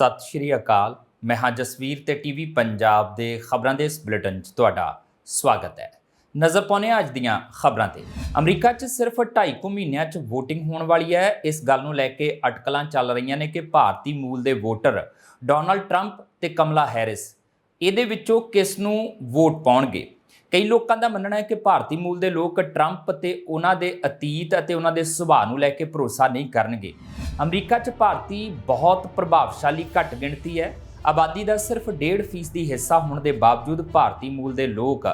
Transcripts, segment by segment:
ਸਤਿ ਸ਼੍ਰੀ ਅਕਾਲ। ਮੈਂ ਹਾਂ ਜਸਵੀਰ ਤੇ ਟੀਵੀ ਪੰਜਾਬ ਦੇ ਖਬਰਾਂ ਦੇ ਇਸ ਬੁਲੇਟਿਨ 'ਚ ਤੁਹਾਡਾ ਸਵਾਗਤ ਹੈ। ਨਜ਼ਰ ਪਾਉਂਦੇ ਹਾਂ ਅੱਜ ਦੀਆਂ ਖਬਰਾਂ ਤੇ। ਅਮਰੀਕਾ 'ਚ ਸਿਰਫ 2.5 ਮਹੀਨਿਆਂ 'ਚ VOTING ਹੋਣ ਵਾਲੀ ਹੈ। ਇਸ ਗੱਲ ਨੂੰ ਲੈ ਕੇ ਅਟਕਲਾਂ ਚੱਲ ਰਹੀਆਂ ਨੇ ਕਿ ਭਾਰਤੀ ਮੂਲ ਦੇ ਵੋਟਰ ਡੋਨਲਡ ਟਰੰਪ ਤੇ ਕਮਲਾ ਹੈਰਿਸ ਇਹਦੇ ਵਿੱਚੋਂ ਕਿਸ ਨੂੰ ਵੋਟ ਪਾਉਣਗੇ? ਕਈ ਲੋਕਾਂ ਦਾ ਮੰਨਣਾ ਹੈ ਕਿ ਭਾਰਤੀ ਮੂਲ ਦੇ ਲੋਕ ਟਰੰਪ ਤੇ ਉਹਨਾਂ ਦੇ ਅਤੀਤ ਅਤੇ ਉਹਨਾਂ ਦੇ ਸੁਭਾਅ ਨੂੰ ਲੈ ਕੇ ਭਰੋਸਾ ਨਹੀਂ ਕਰਨਗੇ। ਅਮਰੀਕਾ 'ਚ ਭਾਰਤੀ ਬਹੁਤ ਪ੍ਰਭਾਵਸ਼ਾਲੀ ਘੱਟ ਗਿਣਤੀ ਹੈ। ਆਬਾਦੀ ਦਾ ਸਿਰਫ 1.5% ਫੀਸਦੀ ਹਿੱਸਾ ਹੋਣ ਦੇ ਬਾਵਜੂਦ ਭਾਰਤੀ ਮੂਲ ਦੇ ਲੋਕ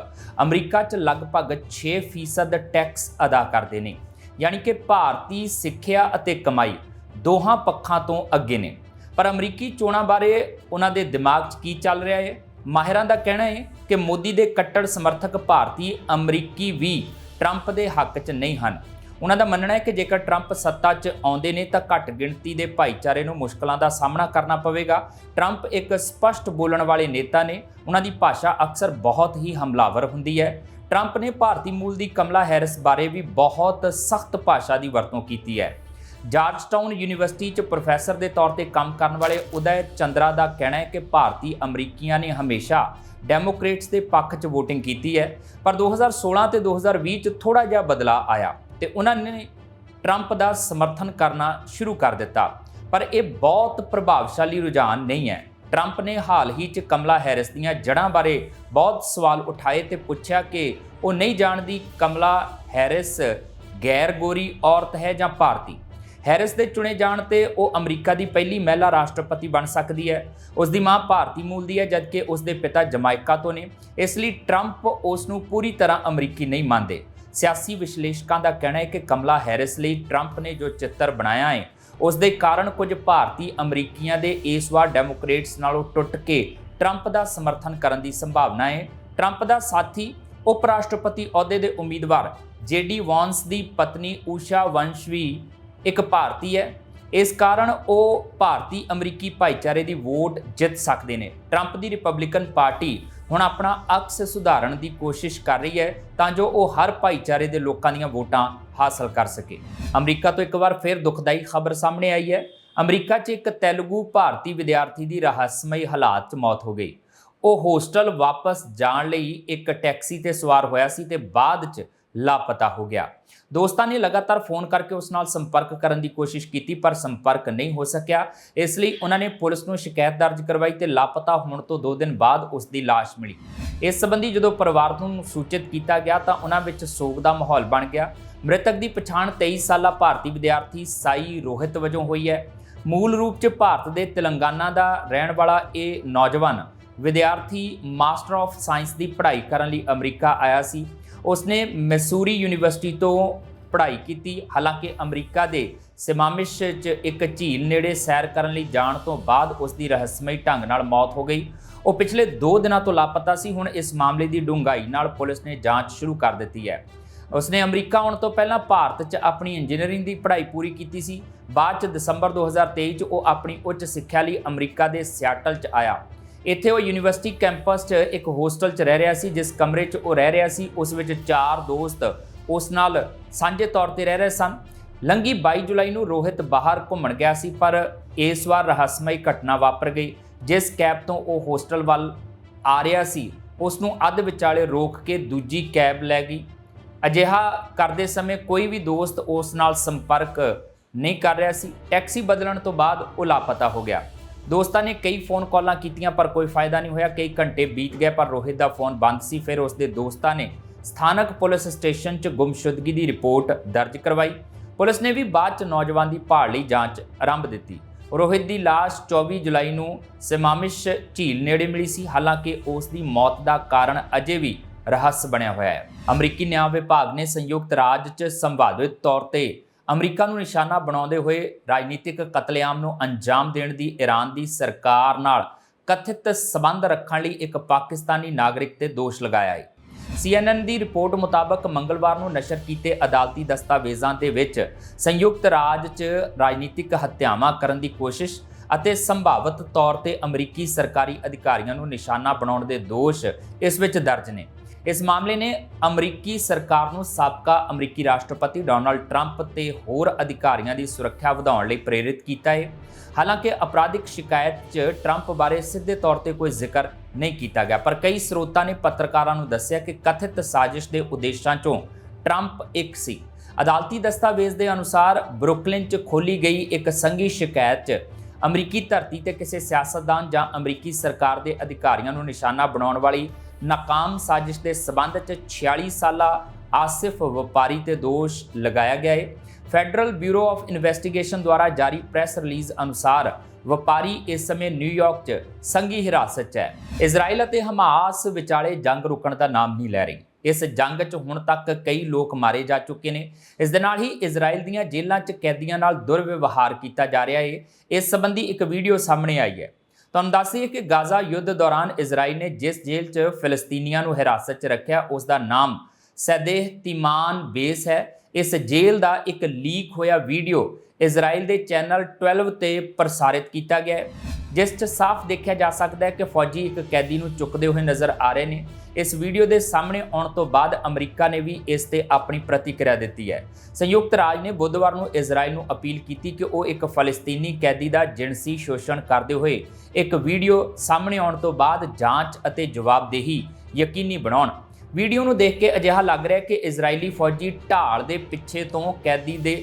ਅਮਰੀਕਾ 'ਚ ਲਗਭਗ 6% ਟੈਕਸ ਅਦਾ ਕਰਦੇ ਨੇ। ਯਾਨੀ ਕਿ ਭਾਰਤੀ ਸਿੱਖਿਆ ਅਤੇ ਕਮਾਈ ਦੋਹਾਂ ਪੱਖਾਂ ਤੋਂ ਅੱਗੇ ਨੇ। ਪਰ ਅਮਰੀਕੀ ਚੋਣਾਂ ਬਾਰੇ ਉਹਨਾਂ ਦੇ ਦਿਮਾਗ 'ਚ ਕੀ ਚੱਲ ਰਿਹਾ ਹੈ? ਮਾਹਿਰਾਂ ਦਾ ਕਹਿਣਾ ਹੈ ਕਿ ਮੋਦੀ ਦੇ ਕੱਟੜ ਸਮਰਥਕ ਭਾਰਤੀ ਅਮਰੀਕੀ ਵੀ ਟਰੰਪ ਦੇ ਹੱਕ 'ਚ ਨਹੀਂ ਹਨ। ਉਹਨਾਂ ਦਾ ਮੰਨਣਾ ਹੈ ਕਿ ਜੇਕਰ ਟਰੰਪ ਸੱਤਾ 'ਚ ਆਉਂਦੇ ਨੇ ਤਾਂ ਘੱਟ ਗਿਣਤੀ ਦੇ ਭਾਈਚਾਰੇ ਨੂੰ ਮੁਸ਼ਕਲਾਂ ਦਾ ਸਾਹਮਣਾ ਕਰਨਾ ਪਵੇਗਾ। ਟਰੰਪ ਇੱਕ ਸਪਸ਼ਟ ਬੋਲਣ ਵਾਲੇ ਨੇਤਾ ਨੇ। ਉਹਨਾਂ ਦੀ ਭਾਸ਼ਾ ਅਕਸਰ ਬਹੁਤ ਹੀ ਹਮਲਾਵਰ ਹੁੰਦੀ ਹੈ। ਟਰੰਪ ਨੇ ਭਾਰਤੀ ਮੂਲ ਦੀ ਕਮਲਾ ਹੈਰਿਸ ਬਾਰੇ ਵੀ ਬਹੁਤ ਸਖਤ ਭਾਸ਼ਾ ਦੀ ਵਰਤੋਂ ਕੀਤੀ ਹੈ। ਜਾਰਜਟਾਊਨ ਯੂਨੀਵਰਸਿਟੀ 'ਚ ਪ੍ਰੋਫੈਸਰ ਦੇ ਤੌਰ ਤੇ ਕੰਮ ਕਰਨ ਵਾਲੇ ਉਦੈ ਚੰਦਰਾ ਦਾ ਕਹਿਣਾ ਹੈ ਕਿ ਭਾਰਤੀ ਅਮਰੀਕੀਆਂ ਨੇ ਹਮੇਸ਼ਾ ਡੈਮੋਕ੍ਰੇਟਸ ਦੇ ਪੱਖ 'ਚ VOTING ਕੀਤੀ ਹੈ, ਪਰ 2016 ਤੇ 2020 'ਚ ਥੋੜਾ ਜਿਹਾ ਬਦਲਾਅ ਆਇਆ ਤੇ ਉਹਨਾਂ ਨੇ ਟਰੰਪ ਦਾ ਸਮਰਥਨ ਕਰਨਾ ਸ਼ੁਰੂ ਕਰ ਦਿੱਤਾ। ਪਰ ਇਹ ਬਹੁਤ ਪ੍ਰਭਾਵਸ਼ਾਲੀ ਰੁਝਾਨ ਨਹੀਂ ਹੈ। ਟਰੰਪ ਨੇ ਹਾਲ ਹੀ 'ਚ ਕਮਲਾ ਹੈਰਿਸ ਦੀਆਂ ਜੜ੍ਹਾਂ ਬਾਰੇ ਬਹੁਤ ਸਵਾਲ ਉਠਾਏ ਤੇ ਪੁੱਛਿਆ ਕਿ ਉਹ ਨਹੀਂ ਜਾਣਦੀ ਕਮਲਾ ਹੈਰਿਸ ਗੈਰ ਗੋਰੀ ਔਰਤ ਹੈ ਜਾਂ ਭਾਰਤੀ। ਹੈਰਿਸ ਦੇ ਚੁਣੇ ਜਾਣ ਤੇ ਉਹ ਅਮਰੀਕਾ ਦੀ ਪਹਿਲੀ ਮਹਿਲਾ ਰਾਸ਼ਟਰਪਤੀ ਬਣ ਸਕਦੀ ਹੈ। ਉਸ ਦੀ ਮਾਂ ਭਾਰਤੀ ਮੂਲ ਦੀ ਹੈ, ਜਦਕਿ ਉਸ ਦੇ ਪਿਤਾ ਜਮਾਇਕਾ ਤੋਂ ਨੇ। ਇਸ ਲਈ ਟਰੰਪ ਉਸ ਨੂੰ ਪੂਰੀ ਤਰ੍ਹਾਂ ਅਮਰੀਕੀ ਨਹੀਂ ਮੰਨਦੇ। ਸਿਆਸੀ ਵਿਸ਼ਲੇਸ਼ਕਾਂ ਦਾ ਕਹਿਣਾ ਹੈ ਕਿ ਕਮਲਾ ਹੈਰਿਸ ਲਈ ਟਰੰਪ ਨੇ ਜੋ ਚਿੱਤਰ ਬਣਾਇਆ ਹੈ, ਉਸ ਦੇ ਕਾਰਨ ਕੁਝ ਭਾਰਤੀ ਅਮਰੀਕੀਆਂ ਦੇ ਇਸ ਵਾਰ ਡੈਮੋਕ੍ਰੇਟਸ ਨਾਲੋਂ ਟੁੱਟ ਕੇ ਟਰੰਪ ਦਾ ਸਮਰਥਨ ਕਰਨ ਦੀ ਸੰਭਾਵਨਾ ਹੈ। ਟਰੰਪ ਦਾ ਸਾਥੀ ਉਪ ਰਾਸ਼ਟਰਪਤੀ ਅਹੁਦੇ ਦੇ ਉਮੀਦਵਾਰ ਜੇਡੀ ਵਾਂਸ ਦੀ ਪਤਨੀ ਊਸ਼ਾ ਵੰਸ਼ ਵੀ ਇੱਕ ਭਾਰਤੀ ਹੈ। ਇਸ ਕਾਰਨ ਉਹ ਭਾਰਤੀ ਅਮਰੀਕੀ ਭਾਈਚਾਰੇ ਦੀ ਵੋਟ ਜਿੱਤ ਸਕਦੇ ਨੇ। ਟਰੰਪ ਦੀ ਰਿਪਬਲਿਕਨ ਪਾਰਟੀ ਹੁਣ ਆਪਣਾ ਅਕਸ ਸੁਧਾਰਨ ਦੀ ਕੋਸ਼ਿਸ਼ ਕਰ ਰਹੀ ਹੈ ਤਾਂ ਜੋ ਉਹ ਹਰ ਭਾਈਚਾਰੇ ਦੇ ਲੋਕਾਂ ਦੀਆਂ ਵੋਟਾਂ ਹਾਸਲ ਕਰ ਸਕੇ। ਅਮਰੀਕਾ ਤੋਂ ਇੱਕ ਵਾਰ ਫਿਰ ਦੁਖਦਾਈ ਖਬਰ ਸਾਹਮਣੇ ਆਈ ਹੈ। ਅਮਰੀਕਾ 'ਚ ਇੱਕ ਤੇਲਗੂ ਭਾਰਤੀ ਵਿਦਿਆਰਥੀ ਦੀ ਰਹੱਸਮਈ ਹਾਲਾਤ 'ਚ ਮੌਤ ਹੋ ਗਈ। ਉਹ ਹੋਸਟਲ ਵਾਪਸ ਜਾਣ ਲਈ ਇੱਕ ਟੈਕਸੀ ਤੇ ਸਵਾਰ ਹੋਇਆ ਸੀ ਤੇ ਬਾਅਦ 'ਚ ਲਾਪਤਾ ਹੋ ਗਿਆ। ਦੋਸਤਾਂ ਨੇ ਲਗਾਤਾਰ ਫੋਨ ਕਰਕੇ ਉਸ ਨਾਲ ਸੰਪਰਕ ਕਰਨ ਦੀ ਕੋਸ਼ਿਸ਼ ਕੀਤੀ, ਪਰ ਸੰਪਰਕ ਨਹੀਂ ਹੋ ਸਕਿਆ। ਇਸ ਲਈ ਉਹਨਾਂ ਨੇ ਪੁਲਿਸ ਨੂੰ ਸ਼ਿਕਾਇਤ ਦਰਜ ਕਰਵਾਈ ਤੇ ਲਾਪਤਾ ਹੋਣ ਤੋਂ 2 ਦਿਨ ਬਾਅਦ ਉਸ ਦੀ ਲਾਸ਼ ਮਿਲੀ। ਇਸ ਸੰਬੰਧੀ ਜਦੋਂ ਪਰਿਵਾਰ ਨੂੰ ਸੂਚਿਤ ਕੀਤਾ ਗਿਆ ਤਾਂ ਉਹਨਾਂ ਵਿੱਚ ਸੋਗ ਦਾ ਮਾਹੌਲ ਬਣ ਗਿਆ। ਮ੍ਰਿਤਕ ਦੀ ਪਛਾਣ 23 ਸਾਲਾ ਭਾਰਤੀ ਵਿਦਿਆਰਥੀ ਸਾਈ ਰੋਹਿਤ ਵਜੋਂ ਹੋਈ ਹੈ। ਮੂਲ ਰੂਪ 'ਚ ਭਾਰਤ ਦੇ ਤੇਲੰਗਾਨਾ ਦਾ ਰਹਿਣ ਵਾਲਾ ਇਹ ਨੌਜਵਾਨ ਵਿਦਿਆਰਥੀ ਮਾਸਟਰ ਆਫ ਸਾਇੰਸ ਦੀ ਪੜ੍ਹਾਈ ਕਰਨ ਲਈ ਅਮਰੀਕਾ ਆਇਆ ਸੀ। ਉਸਨੇ ਮੈਸੂਰੀ ਯੂਨੀਵਰਸਿਟੀ ਤੋਂ ਪੜ੍ਹਾਈ ਕੀਤੀ। ਹਾਲਾਂਕਿ ਅਮਰੀਕਾ ਦੇ ਸਿਮਾਮਿਸ਼ 'ਚ ਇੱਕ ਝੀਲ ਨੇੜੇ ਸੈਰ ਕਰਨ ਲਈ ਜਾਣ ਤੋਂ ਬਾਅਦ ਉਸ ਦੀ ਰਹੱਸਮਈ ਢੰਗ ਨਾਲ ਮੌਤ ਹੋ ਗਈ। ਉਹ ਪਿਛਲੇ 2 ਦਿਨਾਂ ਤੋਂ ਲਾਪਤਾ ਸੀ। ਹੁਣ ਇਸ ਮਾਮਲੇ ਦੀ ਡੂੰਘਾਈ ਨਾਲ ਪੁਲਿਸ ਨੇ ਜਾਂਚ ਸ਼ੁਰੂ ਕਰ ਦਿੱਤੀ ਹੈ। ਉਸਨੇ ਅਮਰੀਕਾ ਆਉਣ ਤੋਂ ਪਹਿਲਾਂ ਭਾਰਤ 'ਚ ਆਪਣੀ ਇੰਜੀਨੀਅਰਿੰਗ ਦੀ ਪੜ੍ਹਾਈ ਪੂਰੀ ਕੀਤੀ ਸੀ। ਬਾਅਦ 'ਚ ਦਸੰਬਰ 2023 'ਚ ਉਹ ਆਪਣੀ ਉੱਚ ਸਿੱਖਿਆ ਲਈ ਅਮਰੀਕਾ ਦੇ ਸਿਆਟਲ 'ਚ ਆਇਆ। ਇੱਥੇ ਉਹ ਯੂਨੀਵਰਸਿਟੀ ਕੈਂਪਸ 'ਚ ਇੱਕ ਹੋਸਟਲ 'ਚ ਰਹਿ ਰਿਹਾ ਸੀ, ਜਿਸ ਕਮਰੇ 'ਚ ਉਹ ਰਹਿ ਰਿਹਾ ਸੀ। ਉਸ ਵਿੱਚ ਚਾਰ ਦੋਸਤ ਉਸ ਨਾਲ ਸਾਂਝੇ ਤੌਰ ਤੇ ਰਹਿ ਰਹੇ ਸਨ। ਲੰਗੀ 22 ਜੁਲਾਈ ਨੂੰ ਰੋਹਿਤ ਬਾਹਰ ਘੁੰਮਣ ਗਿਆ ਸੀ, ਪਰ ਇਸ ਵਾਰ ਰਹੱਸਮਈ ਘਟਨਾ ਵਾਪਰ ਗਈ, ਜਿਸ ਕੈਬ ਤੋਂ ਉਹ ਹੋਸਟਲ ਵੱਲ ਆ ਰਿਹਾ ਸੀ। ਉਸ ਨੂੰ ਅੱਧ ਵਿਚਾਲੇ ਰੋਕ ਕੇ ਦੂਜੀ ਕੈਬ ਲੈ ਗਈ। ਅਜਿਹਾ ਕਰਦੇ ਸਮੇਂ ਕੋਈ ਵੀ ਦੋਸਤ ਉਸ ਨਾਲ ਸੰਪਰਕ ਨਹੀਂ ਕਰ ਰਿਹਾ ਸੀ। ਟੈਕਸੀ ਬਦਲਣ ਤੋਂ ਬਾਅਦ ਉਹ ਲਾਪਤਾ ਹੋ ਗਿਆ। ਦੋਸਤਾਂ ਨੇ ਕਈ ਫੋਨ ਕਾਲਾਂ ਕੀਤੀਆਂ, ਪਰ ਕੋਈ ਫਾਇਦਾ ਨਹੀਂ ਹੋਇਆ। ਕਈ ਘੰਟੇ ਬੀਤ ਗਏ, ਪਰ ਰੋਹਿਤ ਦਾ ਫੋਨ ਬੰਦ ਸੀ। ਫਿਰ ਉਸ ਦੇ ਦੋਸਤਾਂ ਨੇ ਸਥਾਨਕ ਪੁਲਿਸ ਸਟੇਸ਼ਨ 'ਚ ਗੁੰਮਸ਼ੁਦਗੀ ਦੀ ਰਿਪੋਰਟ ਦਰਜ ਕਰਵਾਈ। ਪੁਲਿਸ ਨੇ ਵੀ ਬਾਅਦ 'ਚ ਨੌਜਵਾਨ ਦੀ ਭਾਲ ਲਈ ਜਾਂਚ ਆਰੰਭ ਦਿੱਤੀ। ਰੋਹਿਤ ਦੀ ਲਾਸ਼ 24 ਜੁਲਾਈ ਨੂੰ ਸਿਮਾਮਿਸ਼ ਝੀਲ ਨੇੜੇ ਮਿਲੀ ਸੀ। ਹਾਲਾਂਕਿ ਉਸ ਦੀ ਮੌਤ ਦਾ ਕਾਰਨ ਅਜੇ ਵੀ ਰਹੱਸ ਬਣਿਆ ਹੋਇਆ ਹੈ। ਅਮਰੀਕੀ ਨਿਆਂ ਵਿਭਾਗ ਨੇ ਸੰਯੁਕਤ ਰਾਜ 'ਚ ਸੰਭਾਵਿਤ ਤੌਰ ਤੇ ਅਮਰੀਕਾ ਨੂੰ ਨਿਸ਼ਾਨਾ ਬਣਾਉਂਦੇ ਹੋਏ ਰਾਜਨੀਤਿਕ ਕਤਲੇਆਮ ਨੂੰ ਅੰਜਾਮ ਦੇਣ ਦੀ ਈਰਾਨ ਦੀ ਸਰਕਾਰ ਨਾਲ ਕਥਿਤ ਸਬੰਧ ਰੱਖਣ ਲਈ ਇੱਕ ਪਾਕਿਸਤਾਨੀ ਨਾਗਰਿਕ ਤੇ ਦੋਸ਼ ਲਗਾਇਆ ਹੈ। CNN ਦੀ ਰਿਪੋਰਟ ਮੁਤਾਬਕ ਮੰਗਲਵਾਰ ਨੂੰ ਨਸ਼ਰ ਕੀਤੇ ਅਦਾਲਤੀ ਦਸਤਾਵੇਜ਼ਾਂ ਦੇ ਵਿੱਚ ਸੰਯੁਕਤ ਰਾਜ 'ਚ ਰਾਜਨੀਤਿਕ ਹੱਤਿਆਵਾਂ ਕਰਨ ਦੀ ਕੋਸ਼ਿਸ਼ ਅਤੇ ਸੰਭਾਵਿਤ ਤੌਰ ਤੇ ਅਮਰੀਕੀ ਸਰਕਾਰੀ ਅਧਿਕਾਰੀਆਂ ਨੂੰ ਨਿਸ਼ਾਨਾ ਬਣਾਉਣ ਦੇ ਦੋਸ਼ ਇਸ ਵਿੱਚ ਦਰਜ ਨੇ। ਇਸ ਮਾਮਲੇ ਨੇ ਅਮਰੀਕੀ ਸਰਕਾਰ ਨੂੰ ਸਾਬਕਾ ਅਮਰੀਕੀ ਰਾਸ਼ਟਰਪਤੀ ਡੋਨਾਲਡ ਟਰੰਪ ਤੇ ਹੋਰ ਅਧਿਕਾਰੀਆਂ ਦੀ ਸੁਰੱਖਿਆ ਵਧਾਉਣ ਲਈ ਪ੍ਰੇਰਿਤ ਕੀਤਾ ਹੈ। ਹਾਲਾਂਕਿ ਅਪਰਾਧਿਕ ਸ਼ਿਕਾਇਤ 'ਚ ਟਰੰਪ ਬਾਰੇ ਸਿੱਧੇ ਤੌਰ ਤੇ ਕੋਈ ਜ਼ਿਕਰ ਨਹੀਂ ਕੀਤਾ ਗਿਆ, ਪਰ ਕਈ ਸਰੋਤਾਂ ਨੇ ਪੱਤਰਕਾਰਾਂ ਨੂੰ ਦੱਸਿਆ ਕਿ ਕਥਿਤ ਸਾਜ਼ਿਸ਼ ਦੇ ਉਦੇਸ਼ਾਂ 'ਚੋਂ ਟਰੰਪ ਇੱਕ ਸੀ। ਅਦਾਲਤੀ ਦਸਤਾਵੇਜ਼ ਦੇ ਅਨੁਸਾਰ ਬਰੁਕਲਿਨ 'ਚ ਖੋਲੀ ਗਈ ਇੱਕ ਸੰਘੀ ਸ਼ਿਕਾਇਤ 'ਚ ਅਮਰੀਕੀ ਧਰਤੀ ਤੇ ਕਿਸੇ ਸਿਆਸਤਦਾਨ ਜਾਂ ਅਮਰੀਕੀ ਸਰਕਾਰ ਦੇ ਅਧਿਕਾਰੀਆਂ ਨੂੰ ਨਿਸ਼ਾਨਾ ਬਣਾਉਣ ਵਾਲੀ ਨਾਕਾਮ ਸਾਜ਼ਿਸ਼ ਦੇ ਸਬੰਧ 'ਚ 46 ਸਾਲਾ ਆਸਿਫ ਵਪਾਰੀ ਤੇ ਦੋਸ਼ ਲਗਾਇਆ ਗਿਆ ਹੈ ਫੈਡਰਲ ਬਿਊਰੋ ਆਫ ਇਨਵੈਸਟੀਗੇਸ਼ਨ ਦੁਆਰਾ ਜਾਰੀ ਪ੍ਰੈਸ ਰਿਲੀਜ਼ ਅਨੁਸਾਰ ਵਪਾਰੀ ਇਸ ਸਮੇਂ ਨਿਊਯਾਰਕ 'ਚ ਸੰਘੀ ਹਿਰਾਸਤ 'ਚ ਹੈ। ਇਜ਼ਰਾਈਲ ਅਤੇ ਹਮਾਸ ਵਿਚਾਲੇ ਜੰਗ ਰੁਕਣ ਦਾ ਨਾਮ ਨਹੀਂ ਲੈ ਰਹੀ। ਇਸ ਜੰਗ 'ਚ ਹੁਣ ਤੱਕ ਕਈ ਲੋਕ ਮਾਰੇ ਜਾ ਚੁੱਕੇ ਨੇ। ਇਸ ਦੇ ਨਾਲ ਹੀ ਇਜ਼ਰਾਈਲ ਦੀਆਂ ਜੇਲ੍ਹਾਂ 'ਚ ਕੈਦੀਆਂ ਨਾਲ ਦੁਰਵਿਵਹਾਰ ਕੀਤਾ ਜਾ ਰਿਹਾ ਹੈ ਇਸ ਸੰਬੰਧੀ ਇੱਕ ਵੀਡੀਓ ਸਾਹਮਣੇ ਆਈ ਹੈ। ਤੁਹਾਨੂੰ ਦੱਸੀਏ ਕਿ ਗਾਜ਼ਾ ਯੁੱਧ ਦੌਰਾਨ ਇਜ਼ਰਾਈਲ ਨੇ ਜਿਸ ਜੇਲ੍ਹ 'ਚ ਫਿਲਸਤੀਨੀਆਂ ਨੂੰ ਹਿਰਾਸਤ 'ਚ ਰੱਖਿਆ, ਉਸ ਦਾ ਨਾਮ ਸਦੇਹ ਤਿਮਾਨ ਬੇਸ ਹੈ। ਇਸ ਜੇਲ੍ਹ ਦਾ ਇੱਕ ਲੀਕ ਹੋਇਆ ਵੀਡੀਓ ਇਜ਼ਰਾਈਲ ਦੇ ਚੈਨਲ 12 ਤੇ ਪ੍ਰਸਾਰਿਤ ਕੀਤਾ ਗਿਆ ਹੈ, ਜਿਸ 'ਚ ਸਾਫ਼ ਦੇਖਿਆ ਜਾ ਸਕਦਾ ਹੈ ਕਿ ਫੌਜੀ ਇੱਕ ਕੈਦੀ ਨੂੰ ਚੁੱਕਦੇ ਹੋਏ ਨਜ਼ਰ ਆ ਰਹੇ ਨੇ। ਇਸ ਵੀਡੀਓ ਦੇ ਸਾਹਮਣੇ ਆਉਣ ਤੋਂ ਬਾਅਦ ਅਮਰੀਕਾ ਨੇ ਵੀ ਇਸ ਤੇ ਆਪਣੀ ਪ੍ਰਤੀਕਿਰਿਆ ਦਿੱਤੀ ਹੈ। ਸੰਯੁਕਤ ਰਾਜ ਨੇ ਬੁੱਧਵਾਰ ਨੂੰ ਇਜ਼ਰਾਈਲ ਨੂੰ ਅਪੀਲ ਕੀਤੀ ਕਿ ਉਹ ਇੱਕ ਫਲਸਤੀਨੀ ਕੈਦੀ ਦਾ ਜਿਣਸੀ ਸ਼ੋਸ਼ਣ ਕਰਦੇ ਹੋਏ ਇੱਕ ਵੀਡੀਓ ਸਾਹਮਣੇ ਆਉਣ ਤੋਂ ਬਾਅਦ ਜਾਂਚ ਅਤੇ ਜਵਾਬਦੇਹੀ ਯਕੀਨੀ ਬਣਾਉਣ। ਵੀਡੀਓ ਨੂੰ ਦੇਖ ਕੇ ਅਜਿਹਾ ਲੱਗ ਰਿਹਾ ਹੈ ਕਿ ਇਜ਼ਰਾਈਲੀ ਫੌਜੀ ਢਾਲ ਦੇ ਪਿੱਛੇ ਤੋਂ ਕੈਦੀ ਦੇ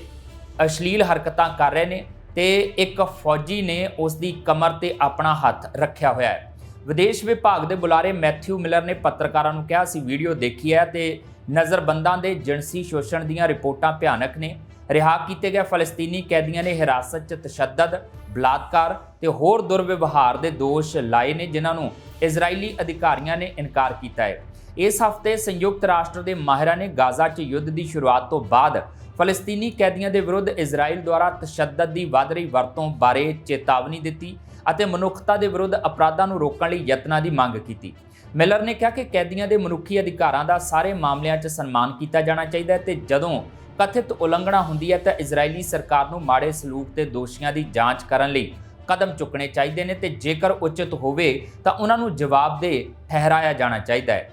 ਅਸ਼ਲੀਲ ਹਰਕਤਾਂ ਕਰ ਰਹੇ ਨੇ ਤੇ ਇੱਕ ਫੌਜੀ ਨੇ ਉਸ ਦੀ ਕਮਰ ਤੇ ਆਪਣਾ ਹੱਥ ਰੱਖਿਆ ਹੋਇਆ ਹੈ। ਵਿਦੇਸ਼ ਵਿਭਾਗ ਦੇ ਬੁਲਾਰੇ ਮੈਥਿਊ ਮਿਲਰ ਨੇ ਪੱਤਰਕਾਰਾਂ ਨੂੰ ਕਿਹਾ ਸੀ ਵੀਡੀਓ ਦੇਖੀ ਹੈ ਤੇ ਨਜ਼ਰਬੰਦਾਂ ਦੇ ਜਿਨਸੀ ਸ਼ੋਸ਼ਣ ਦੀਆਂ ਰਿਪੋਰਟਾਂ ਭਿਆਨਕ ਨੇ। ਰਿਹਾ ਕੀਤੇ ਗਏ ਫਲਸਤੀਨੀ ਕੈਦੀਆਂ ਨੇ ਹਿਰਾਸਤ 'ਚ ਤਸ਼ੱਦਦ, ਬਲਾਤਕਾਰ ਤੇ ਹੋਰ ਦੁਰਵਿਵਹਾਰ ਦੇ ਦੋਸ਼ ਲਾਏ ਨੇ, ਜਿਨ੍ਹਾਂ ਨੂੰ ਇਜ਼ਰਾਈਲੀ ਅਧਿਕਾਰੀਆਂ ਨੇ ਇਨਕਾਰ ਕੀਤਾ ਹੈ। ਇਸ ਹਫ਼ਤੇ ਸੰਯੁਕਤ ਰਾਸ਼ਟਰ ਦੇ ਮਾਹਿਰਾਂ ਨੇ ਗਾਜ਼ਾ 'ਚ ਯੁੱਧ ਦੀ ਸ਼ੁਰੂਆਤ ਤੋਂ ਬਾਅਦ ਫਲਸਤੀਨੀ ਕੈਦੀਆਂ ਦੇ ਵਿਰੁੱਧ ਇਜ਼ਰਾਈਲ ਦੁਆਰਾ ਤਸ਼ੱਦਦ ਦੀ ਵੱਧ ਰਹੀ ਵਰਤੋਂ ਬਾਰੇ ਚੇਤਾਵਨੀ ਦਿੱਤੀ। ਅਤੇ ਮਨੁੱਖਤਾ ਦੇ ਵਿਰੁੱਧ ਅਪਰਾਧਾਂ ਨੂੰ ਰੋਕਣ ਲਈ ਯਤਨਾਂ ਦੀ ਮੰਗ ਕੀਤੀ। ਮਿਲਰ ਨੇ ਕਿਹਾ ਕਿ ਕੈਦੀਆਂ ਦੇ ਮਨੁੱਖੀ ਅਧਿਕਾਰਾਂ ਦਾ ਸਾਰੇ ਮਾਮਲਿਆਂ 'ਚ ਸਨਮਾਨ ਕੀਤਾ ਜਾਣਾ ਚਾਹੀਦਾ ਹੈ ਤੇ ਜਦੋਂ ਕਥਿਤ ਉਲੰਘਣਾ ਹੁੰਦੀ ਹੈ ਤਾਂ ਇਜ਼ਰਾਈਲੀ ਸਰਕਾਰ ਨੂੰ ਮਾੜੇ ਸਲੂਕ ਤੇ ਦੋਸ਼ੀਆਂ ਦੀ ਜਾਂਚ ਕਰਨ ਲਈ ਕਦਮ ਚੁੱਕਣੇ ਚਾਹੀਦੇ ਨੇ ਤੇ ਜੇਕਰ ਉਚਿਤ ਹੋਵੇ ਤਾਂ ਉਹਨਾਂ ਨੂੰ ਜਵਾਬਦੇਹ ਠਹਿਰਾਇਆ ਜਾਣਾ ਚਾਹੀਦਾ ਹੈ।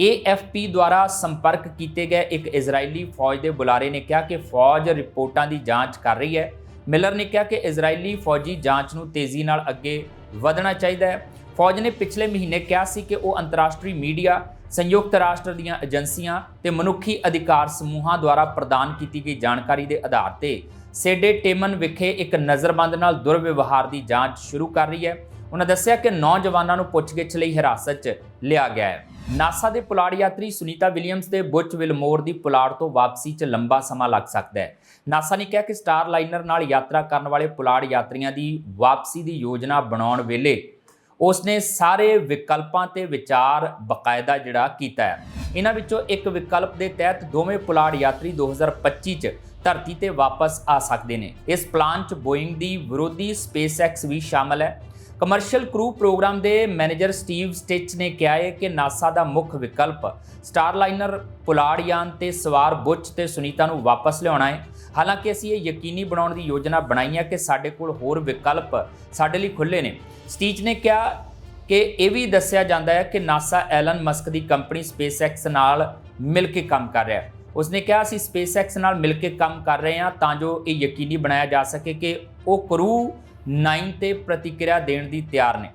AFP ਦੁਆਰਾ ਸੰਪਰਕ ਕੀਤੇ ਗਏ ਇੱਕ ਇਜ਼ਰਾਈਲੀ ਫੌਜ ਦੇ ਬੁਲਾਰੇ ਨੇ ਕਿਹਾ ਕਿ ਫੌਜ ਰਿਪੋਰਟਾਂ ਦੀ ਜਾਂਚ ਕਰ ਰਹੀ ਹੈ। ਮਿਲਰ ਨੇ ਕਿਹਾ ਕਿ ਇਜ਼ਰਾਈਲੀ ਫੌਜੀ ਜਾਂਚ ਨੂੰ ਤੇਜ਼ੀ ਨਾਲ ਅੱਗੇ ਵਧਣਾ ਚਾਹੀਦਾ ਹੈ। ਫੌਜ ਨੇ ਪਿਛਲੇ ਮਹੀਨੇ ਕਿਹਾ ਸੀ ਕਿ ਉਹ ਅੰਤਰਰਾਸ਼ਟਰੀ ਮੀਡੀਆ, ਸੰਯੁਕਤ ਰਾਸ਼ਟਰ ਦੀਆਂ ਏਜੰਸੀਆਂ ਤੇ ਮਨੁੱਖੀ ਅਧਿਕਾਰ ਸਮੂਹਾਂ ਦੁਆਰਾ ਪ੍ਰਦਾਨ ਕੀਤੀ ਗਈ ਜਾਣਕਾਰੀ ਦੇ ਆਧਾਰ ਤੇ ਸੇਡੇ ਟੇਮਨ ਵਿਖੇ ਇੱਕ ਨਜ਼ਰਬੰਦ ਨਾਲ ਦੁਰਵਿਵਹਾਰ ਦੀ ਜਾਂਚ ਸ਼ੁਰੂ ਕਰ ਰਹੀ ਹੈ। ਉਹਨਾਂ ਦੱਸਿਆ ਕਿ ਨੌਜਵਾਨਾਂ ਨੂੰ ਪੁੱਛਗਿੱਛ ਲਈ ਹਿਰਾਸਤ 'ਚ ਲਿਆ ਗਿਆ ਹੈ। ਨਾਸਾ ਦੇ ਪੁਲਾੜ ਯਾਤਰੀ ਸੁਨੀਤਾ ਵਿਲੀਅਮਸ ਦੇ ਬੁੱਚ ਵਿਲਮੋਰ ਦੀ ਪੁਲਾੜ ਤੋਂ ਵਾਪਸੀ 'ਚ ਲੰਬਾ ਸਮਾਂ ਲੱਗ ਸਕਦਾ ਹੈ। ਨਾਸਾ ਨੇ ਕਿਹਾ ਕਿ ਸਟਾਰ ਲਾਈਨਰ ਨਾਲ ਯਾਤਰਾ ਕਰਨ ਵਾਲੇ ਪੁਲਾੜ ਯਾਤਰੀਆਂ ਦੀ ਵਾਪਸੀ ਦੀ ਯੋਜਨਾ ਬਣਾਉਣ ਵੇਲੇ ਉਸਨੇ ਸਾਰੇ ਵਿਕਲਪਾਂ ਤੇ ਵਿਚਾਰ ਬਕਾਇਦਾ ਜਿਹੜਾ ਕੀਤਾ ਹੈ। ਇਹਨਾਂ ਵਿੱਚੋਂ ਇੱਕ ਵਿਕਲਪ ਦੇ ਤਹਿਤ ਦੋਵੇਂ ਪੁਲਾੜ ਯਾਤਰੀ 2025 ਚ ਧਰਤੀ ਤੇ ਵਾਪਸ ਆ ਸਕਦੇ ਨੇ। ਇਸ ਪਲਾਨ ਚ ਬੋਇੰਗ ਦੀ ਵਿਰੋਧੀ ਸਪੇਸਐਕਸ ਵੀ ਸ਼ਾਮਲ ਹੈ। ਕਮਰਸ਼ੀਅਲ ਕਰੂ ਪ੍ਰੋਗਰਾਮ ਦੇ ਮੈਨੇਜਰ ਸਟੀਵ ਸਟਿਚ ਨੇ ਕਿਹਾ ਹੈ ਕਿ ਨਾਸਾ ਦਾ ਮੁੱਖ ਵਿਕਲਪ ਸਟਾਰਲਾਈਨਰ ਪੁਲਾੜ ਯਾਨ ਤੇ ਸਵਾਰ ਬੁੱਚ ਤੇ ਸੁਨੀਤਾ ਨੂੰ ਵਾਪਸ ਲਿਆਉਣਾ ਹੈ। ਹਾਲਾਂਕਿ ਅਸੀਂ ਇਹ ਯਕੀਨੀ ਬਣਾਉਣ ਦੀ ਯੋਜਨਾ ਬਣਾਈ ਹੈ ਕਿ ਸਾਡੇ ਕੋਲ ਹੋਰ ਵਿਕਲਪ ਸਾਡੇ ਲਈ ਖੁੱਲੇ ਨੇ। ਸਟੀਚ ਨੇ ਕਿਹਾ ਕਿ ਇਹ ਵੀ ਦੱਸਿਆ ਜਾਂਦਾ ਹੈ ਕਿ ਨਾਸਾ ਐਲਨ ਮਸਕ ਦੀ ਕੰਪਨੀ ਸਪੇਸਐਕਸ ਨਾਲ ਮਿਲ ਕੇ ਕੰਮ ਕਰ ਰਿਹਾ ਹੈ। ਉਸਨੇ ਕਿਹਾ, ਅਸੀਂ ਸਪੇਸਐਕਸ ਨਾਲ ਮਿਲ ਕੇ ਕੰਮ ਕਰ ਰਹੇ ਹਾਂ ਤਾਂ ਜੋ ਇਹ ਯਕੀਨੀ ਬਣਾਇਆ ਜਾ ਸਕੇ ਕਿ ਉਹ ਕਰੂ 9 ਤੇ ਪ੍ਰਤੀਕਿਰਿਆ ਦੇਣ ਦੀ ਤਿਆਰ ਨੇ।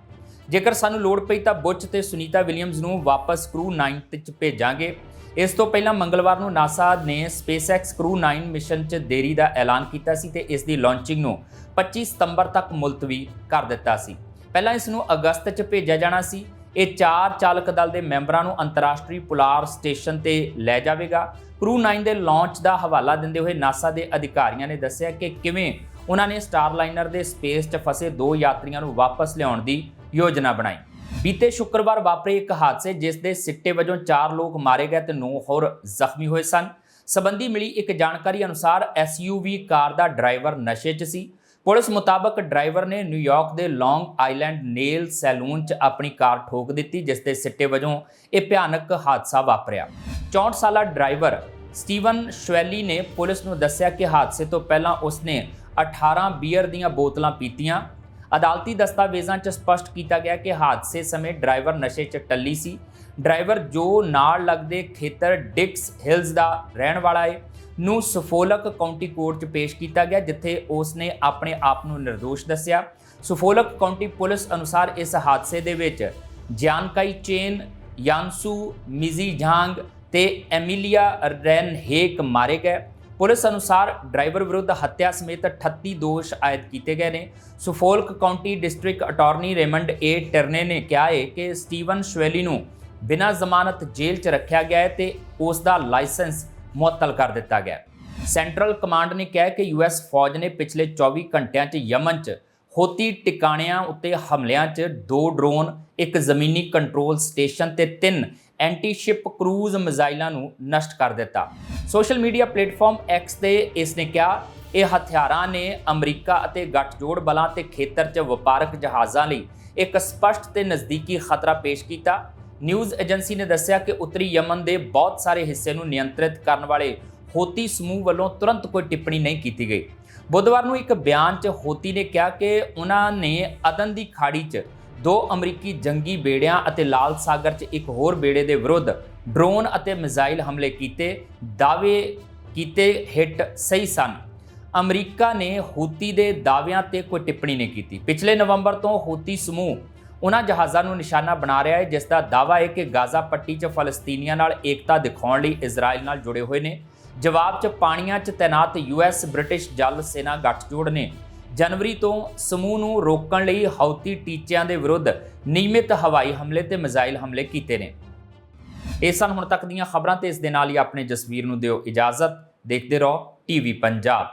ਜੇਕਰ ਸਾਨੂੰ ਲੋੜ ਪਈ ਤਾਂ ਬੁੱਚ ਤੇ ਸੁਨੀਤਾ ਵਿਲੀਅਮਸ ਨੂੰ ਵਾਪਸ ਕਰੂ 9 ਤੇ ਚ ਭੇਜਾਂਗੇ। ਇਸ ਤੋਂ ਪਹਿਲਾਂ ਮੰਗਲਵਾਰ ਨੂੰ ਨਾਸਾ ਨੇ ਸਪੇਸਐਕਸ ਕਰੂ 9 ਮਿਸ਼ਨ 'ਚ ਦੇਰੀ ਦਾ ਐਲਾਨ ਕੀਤਾ ਸੀ ਤੇ ਇਸ ਦੀ ਲਾਂਚਿੰਗ ਨੂੰ 25 ਸਤੰਬਰ ਤੱਕ ਮੁਲਤਵੀ ਕਰ ਦਿੱਤਾ ਸੀ। ਪਹਿਲਾਂ ਇਸ ਨੂੰ ਅਗਸਤ 'ਚ ਭੇਜਿਆ ਜਾਣਾ ਸੀ। ਇਹ ਚਾਰ ਚਾਲਕ ਦਲ ਦੇ ਮੈਂਬਰਾਂ ਨੂੰ ਅੰਤਰਰਾਸ਼ਟਰੀ ਪੁਲਾਰ ਸਟੇਸ਼ਨ ਤੇ ਲੈ ਜਾਵੇਗਾ। ਕਰੂ 9 ਦੇ ਲਾਂਚ ਦਾ ਹਵਾਲਾ ਦਿੰਦੇ ਹੋਏ ਨਾਸਾ ਦੇ ਅਧਿਕਾਰੀਆਂ ਨੇ ਦੱਸਿਆ ਕਿ ਕਿਵੇਂ ਉਹਨਾਂ ਨੇ ਸਟਾਰਲਾਈਨਰ ਦੇ ਸਪੇਸ 'ਚ ਫਸੇ ਦੋ ਯਾਤਰੀਆਂ ਨੂੰ ਵਾਪਸ ਲਿਆਉਣ ਦੀ ਯੋਜਨਾ ਬਣਾਈ। ਬੀਤੇ ਸ਼ੁੱਕਰਵਾਰ ਵਾਪਰੇ ਇੱਕ ਹਾਦਸੇ ਜਿਸ ਦੇ ਸਿੱਟੇ ਵਜੋਂ 4 ਲੋਕ ਮਾਰੇ ਗਏ ਤੇ 9 ਹੋਰ ਜ਼ਖਮੀ ਹੋਏ ਸਨ। ਸਬੰਧੀ ਮਿਲੀ ਇੱਕ ਜਾਣਕਾਰੀ ਅਨੁਸਾਰ ਐਸਯੂਵੀ ਕਾਰ ਦਾ ਡਰਾਈਵਰ ਨਸ਼ੇ 'ਚ ਸੀ। ਪੁਲਿਸ ਮੁਤਾਬਕ ਡਰਾਈਵਰ ਨੇ ਨਿਊਯਾਰਕ ਦੇ ਲੌਂਗ ਆਈਲੈਂਡ ਨੇਲ ਸੈਲੂਨ 'ਚ ਆਪਣੀ ਕਾਰ ਠੋਕ ਦਿੱਤੀ, ਜਿਸ ਦੇ ਸਿੱਟੇ ਵਜੋਂ ਇਹ ਭਿਆਨਕ ਹਾਦਸਾ ਵਾਪਰਿਆ। 64 ਸਾਲਾ ਡਰਾਈਵਰ ਸਟੀਵਨ ਸ਼ਵੈਲੀ ਨੇ ਪੁਲਿਸ ਨੂੰ ਦੱਸਿਆ ਕਿ ਹਾਦਸੇ ਤੋਂ ਪਹਿਲਾਂ ਉਸਨੇ 18 ਬੀਅਰ ਦੀਆਂ ਬੋਤਲਾਂ ਪੀਤੀਆਂ ਅਦਾਲਤੀ ਦਸਤਾਵੇਜ਼ਾਂ 'ਚ ਸਪਸ਼ਟ ਕੀਤਾ ਗਿਆ ਕਿ ਹਾਦਸੇ ਸਮੇਂ ਡਰਾਈਵਰ ਨਸ਼ੇ 'ਚ ਟੱਲੀ ਸੀ। ਡਰਾਈਵਰ ਜੋ ਨਾਲ ਲੱਗਦੇ ਖੇਤਰ ਡਿਕਸ ਹਿਲਸ ਦਾ ਰਹਿਣ ਵਾਲਾ ਹੈ ਨੂੰ ਸਫੋਲਕ ਕਾਉਂਟੀ ਕੋਰਟ 'ਚ ਪੇਸ਼ ਕੀਤਾ ਗਿਆ, ਜਿੱਥੇ ਉਸ ਨੇ ਆਪਣੇ ਆਪ ਨੂੰ ਨਿਰਦੋਸ਼ ਦੱਸਿਆ। ਸਫੋਲਕ ਕਾਉਂਟੀ ਪੁਲਿਸ ਅਨੁਸਾਰ ਇਸ ਹਾਦਸੇ ਦੇ ਵਿੱਚ ਜਾਨਕਾਈ ਚੇਨ ਯਾਨਸੂ ਮਿਜ਼ੀ ਜਾਂਗ ਤੇ ਐਮੀਲੀਆ ਰੈਨਹੇਕ ਮਾਰੇ ਗਏ। ਪੁਲਿਸ ਅਨੁਸਾਰ ਡਰਾਈਵਰ ਵਿਰੁੱਧ ਹੱਤਿਆ ਸਮੇਤ 38 ਦੋਸ਼ ਆਇਦ ਕੀਤੇ ਗਏ ਨੇ। Suffolk County District Attorney Raymond A Tierney ਨੇ ਕਿਹਾ ਹੈ ਕਿ ਸਟੀਵਨ ਸ਼ਵੈਲੀ ਨੂੰ ਬਿਨਾਂ ਜ਼ਮਾਨਤ ਜੇਲ੍ਹ 'ਚ ਰੱਖਿਆ ਗਿਆ ਹੈ ਤੇ ਉਸ ਦਾ ਲਾਇਸੈਂਸ ਮੁਅੱਤਲ ਕਰ ਦਿੱਤਾ ਗਿਆ ਸੈਂਟਰਲ ਕਮਾਂਡ ਨੇ ਕਿਹਾ ਕਿ ਯੂਐਸ ਫੌਜ ਨੇ ਪਿਛਲੇ 24 ਘੰਟਿਆਂ 'ਚ ਯਮਨ 'ਚ ਹੋਤੀ ਟਿਕਾਣਿਆਂ ਉੱਤੇ ਹਮਲਿਆਂ 'ਚ ਦੋ ਡਰੋਨ, ਇੱਕ ਜ਼ਮੀਨੀ ਕੰਟਰੋਲ ਸਟੇਸ਼ਨ ਤੇ ਤਿੰਨ ਐਂਟੀ ਸ਼ਿਪ ਕਰੂਜ਼ ਮਿਜ਼ਾਈਲਾਂ ਨੂੰ ਨਸ਼ਟ ਕਰ ਦਿੱਤਾ। ਸੋਸ਼ਲ ਮੀਡੀਆ ਪਲੇਟਫਾਰਮ ਐਕਸ ਤੇ ਇਸ ਨੇ ਕਿਹਾ, ਇਹ ਹਥਿਆਰਾਂ ਨੇ ਅਮਰੀਕਾ ਅਤੇ ਗੱਠਜੋੜ ਬਲਾਂ ਤੇ ਖੇਤਰ 'ਚ ਵਪਾਰਕ ਜਹਾਜ਼ਾਂ ਲਈ ਇੱਕ ਸਪਸ਼ਟ ਤੇ ਨਜ਼ਦੀਕੀ ਖਤਰਾ ਪੇਸ਼ ਕੀਤਾ। ਨਿਊਜ਼ ਏਜੰਸੀ ਨੇ ਦੱਸਿਆ ਕਿ ਉੱਤਰੀ ਯਮਨ ਦੇ ਬਹੁਤ ਸਾਰੇ ਹਿੱਸੇ ਨੂੰ ਨਿਯੰਤਰਿਤ ਕਰਨ ਵਾਲੇ ਹੋਤੀ ਸਮੂਹ ਵੱਲੋਂ ਤੁਰੰਤ ਕੋਈ ਟਿੱਪਣੀ ਨਹੀਂ ਕੀਤੀ ਗਈ। ਬੁੱਧਵਾਰ ਨੂੰ ਇੱਕ ਬਿਆਨ 'ਚ ਹੋਤੀ ਨੇ ਕਿਹਾ ਕਿ ਉਹਨਾਂ ਨੇ ਅਦਨ ਦੀ ਖਾੜੀ 'ਚ ਦੋ ਅਮਰੀਕੀ ਜੰਗੀ ਬੇੜਿਆਂ ਅਤੇ ਲਾਲ ਸਾਗਰ 'ਚ ਇੱਕ ਹੋਰ ਬੇੜੇ ਦੇ ਵਿਰੁੱਧ ਡਰੋਨ ਅਤੇ ਮਿਜ਼ਾਈਲ ਹਮਲੇ ਕੀਤੇ, ਦਾਅਵੇ ਕੀਤੇ ਹਿੱਟ ਸਹੀ ਸਨ। ਅਮਰੀਕਾ ਨੇ ਹੂਤੀ ਦੇ ਦਾਅਵਿਆਂ ਤੇ ਕੋਈ ਟਿੱਪਣੀ ਨਹੀਂ ਕੀਤੀ। ਪਿਛਲੇ ਨਵੰਬਰ ਤੋਂ ਹੂਤੀ ਸਮੂਹ ਉਹਨਾਂ ਜਹਾਜ਼ਾਂ ਨੂੰ ਨਿਸ਼ਾਨਾ ਬਣਾ ਰਿਹਾ ਹੈ, ਜਿਸ ਦਾ ਦਾਅਵਾ ਹੈ ਕਿ ਗਾਜ਼ਾ ਪੱਟੀ 'ਚ ਫਲਸਤੀਨੀਆਂ ਨਾਲ ਏਕਤਾ ਦਿਖਾਉਣ ਲਈ ਇਜ਼ਰਾਈਲ ਨਾਲ ਜੁੜੇ ਹੋਏ ਨੇ। ਜਵਾਬ 'ਚ ਪਾਣੀਆਂ 'ਚ ਤੈਨਾਤ ਯੂਐਸ ਬ੍ਰਿਟਿਸ਼ ਜਲ ਸੈਨਾ ਗੱਠਜੋੜ ਨੇ ਜਨਵਰੀ ਤੋਂ ਸਮੂਹ ਨੂੰ ਰੋਕਣ ਲਈ ਹੌਤੀ ਟੀਚਿਆਂ ਦੇ ਵਿਰੁੱਧ ਨਿਯਮਿਤ ਹਵਾਈ ਹਮਲੇ ਤੇ ਮਿਜ਼ਾਈਲ ਹਮਲੇ ਕੀਤੇ ਨੇ। ਇਹ ਸਨ ਹੁਣ ਤੱਕ ਦੀਆਂ ਖਬਰਾਂ ਤੇ ਇਸ ਦੇ ਨਾਲ ਹੀ ਆਪਣੇ ਜਸਵੀਰ ਨੂੰ ਦਿਓ ਇਜਾਜ਼ਤ। ਦੇਖਦੇ ਰਹੋ ਟੀਵੀ ਪੰਜਾਬ।